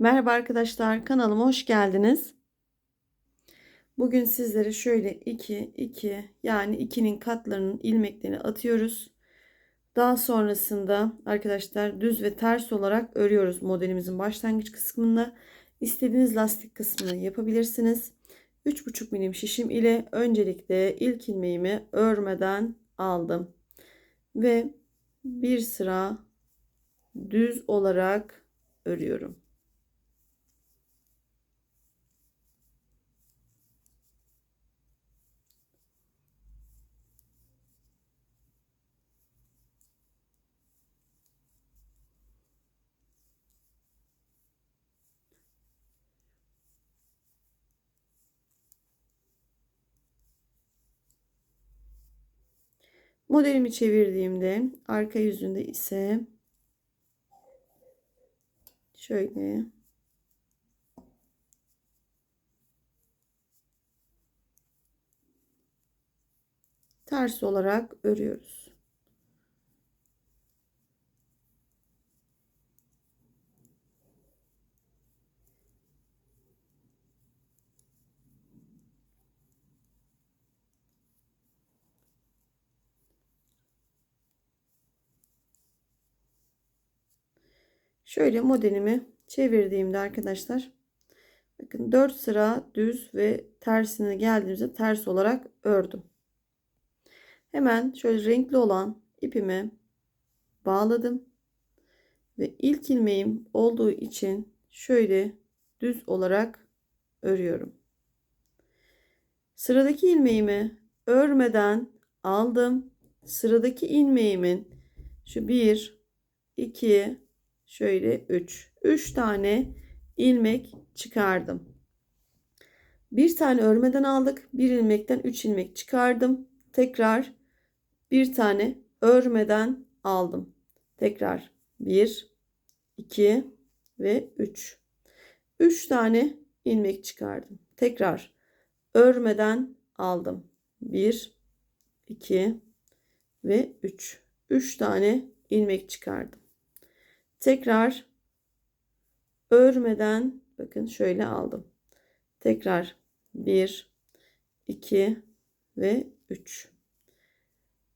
Merhaba arkadaşlar kanalıma hoş geldiniz. Bugün sizlere şöyle 2 2 yani 2'nin katlarının ilmeklerini atıyoruz. Daha sonrasında arkadaşlar düz ve ters olarak örüyoruz modelimizin başlangıç kısmında. İstediğiniz lastik kısmını yapabilirsiniz. 3,5 milim şişim ile öncelikle ilk ilmeğimi örmeden aldım. Ve bir sıra düz olarak örüyorum. Modelimi çevirdiğimde arka yüzünde ise şöyle ters olarak örüyoruz. Şöyle modelimi çevirdiğimde arkadaşlar bakın 4 sıra düz ve tersine geldiğimizde ters olarak ördüm. Hemen şöyle renkli olan ipimi bağladım ve ilk ilmeğim olduğu için şöyle düz olarak örüyorum. Sıradaki ilmeğimi örmeden aldım. Sıradaki ilmeğimin şu 1 2 şöyle 3 3 tane ilmek çıkardım. Bir tane örmeden aldık. Bir ilmekten 3 ilmek çıkardım. Tekrar bir tane örmeden aldım. Tekrar 1 2 ve 3. 3 tane ilmek çıkardım. Tekrar örmeden aldım. 1 2 ve 3. 3 tane ilmek çıkardım. Tekrar örmeden bakın şöyle aldım. Tekrar 1 2 ve 3.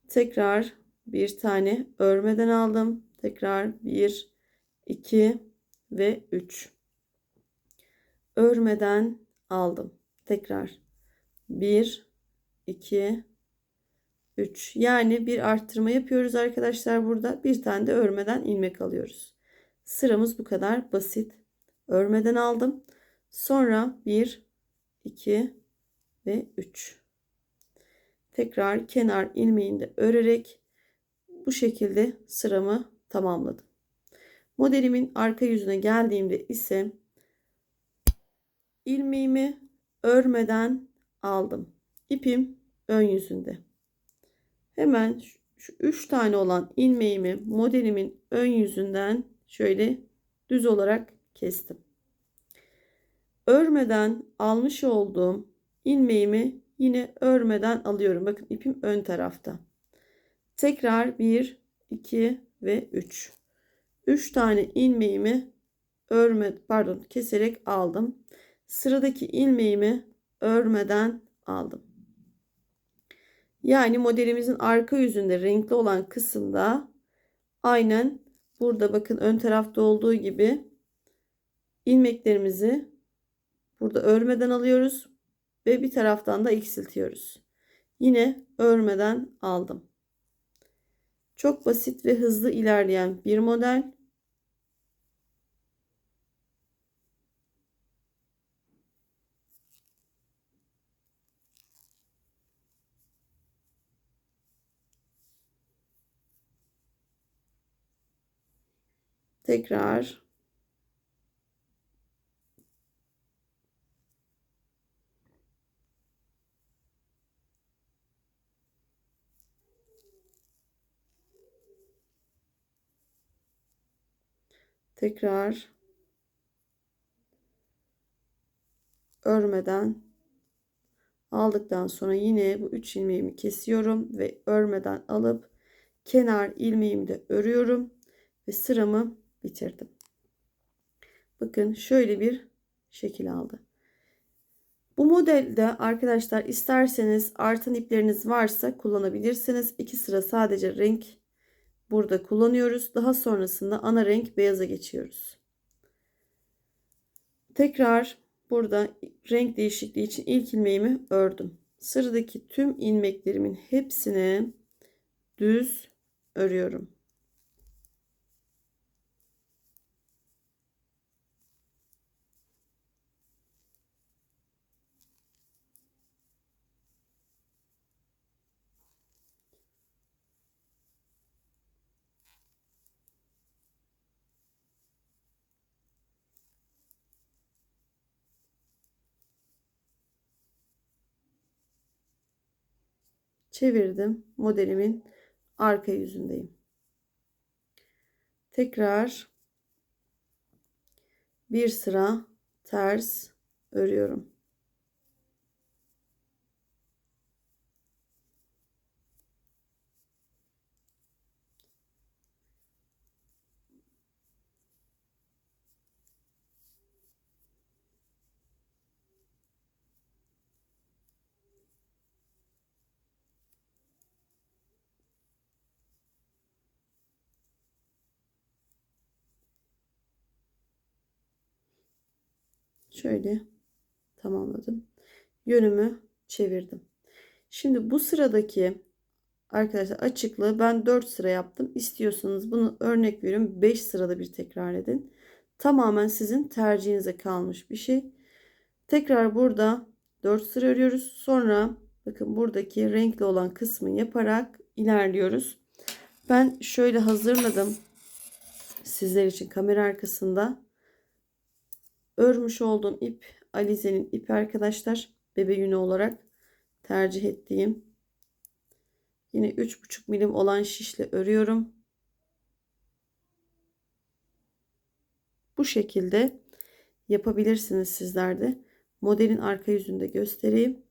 Tekrar bir tane örmeden aldım. Tekrar 1 2 ve 3. Örmeden aldım. Tekrar 1 2 3. Yani bir arttırma yapıyoruz arkadaşlar burada. Bir tane de örmeden ilmek alıyoruz. Sıramız bu kadar basit. Örmeden aldım. Sonra 1 2 ve 3. Tekrar kenar ilmeğinde örerek bu şekilde sıramı tamamladım. Modelimin arka yüzüne geldiğimde ise ilmeğimi örmeden aldım. İpim ön yüzünde. Hemen şu üç tane olan ilmeğimi modelimin ön yüzünden şöyle düz olarak kestim. Örmeden almış olduğum ilmeğimi yine örmeden alıyorum. Bakın ipim ön tarafta. Tekrar 1, 2 ve 3. 3 tane ilmeğimi örme pardon keserek aldım. Sıradaki ilmeğimi örmeden aldım. Yani modelimizin arka yüzünde renkli olan kısımda aynen burada bakın ön tarafta olduğu gibi ilmeklerimizi burada örmeden alıyoruz ve bir taraftan da eksiltiyoruz. Yine örmeden aldım. Çok basit ve hızlı ilerleyen bir model. Tekrar. Tekrar. Örmeden aldıktan sonra yine bu 3 ilmeğimi kesiyorum ve örmeden alıp kenar ilmeğimi de örüyorum ve sıramı bitirdim. bakın şöyle bir şekil aldı. Bu modelde arkadaşlar isterseniz artan ipleriniz varsa kullanabilirsiniz. İki sıra sadece renk burada kullanıyoruz. Daha sonrasında ana renk beyaza geçiyoruz. Tekrar burada renk değişikliği için ilk ilmeğimi ördüm. Sıradaki tüm ilmeklerimin hepsini düz örüyorum. Çevirdim. Modelimin arka yüzündeyim. Tekrar bir sıra ters örüyorum. Şöyle tamamladım. Yönümü çevirdim. Şimdi bu sıradaki arkadaşlar açıklığı ben 4 sıra yaptım. İstiyorsanız bunu örnek veriyorum 5 sırada bir tekrar edin. Tamamen sizin tercihinize kalmış bir şey. Tekrar burada 4 sıra örüyoruz. Sonra bakın buradaki renkli olan kısmı yaparak ilerliyoruz. Ben şöyle hazırladım sizler için kamera arkasında örmüş olduğum ip Alize'nin ipi arkadaşlar. Bebe yünü olarak tercih ettiğim. Yine 3,5 milim olan şişle örüyorum. Bu şekilde yapabilirsiniz sizler de. Modelin arka yüzünü de göstereyim.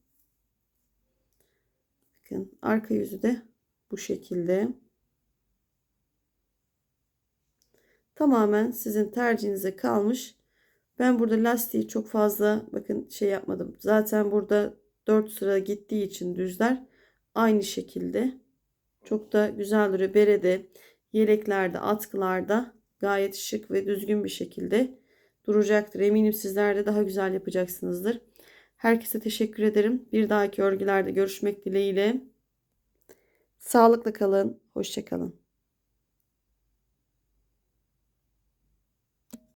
Bakın arka yüzü de bu şekilde. Tamamen sizin tercihinize kalmış. Ben burada lastiği çok fazla bakın şey yapmadım. Zaten burada 4 sıra gittiği için düzler aynı şekilde. Çok da güzel duruyor. Berede, yeleklerde, atkılarda gayet şık ve düzgün bir şekilde duracaktır. Eminim sizler de daha güzel yapacaksınızdır. Herkese teşekkür ederim. Bir dahaki örgülerde görüşmek dileğiyle. Sağlıklı kalın. Hoşçakalın.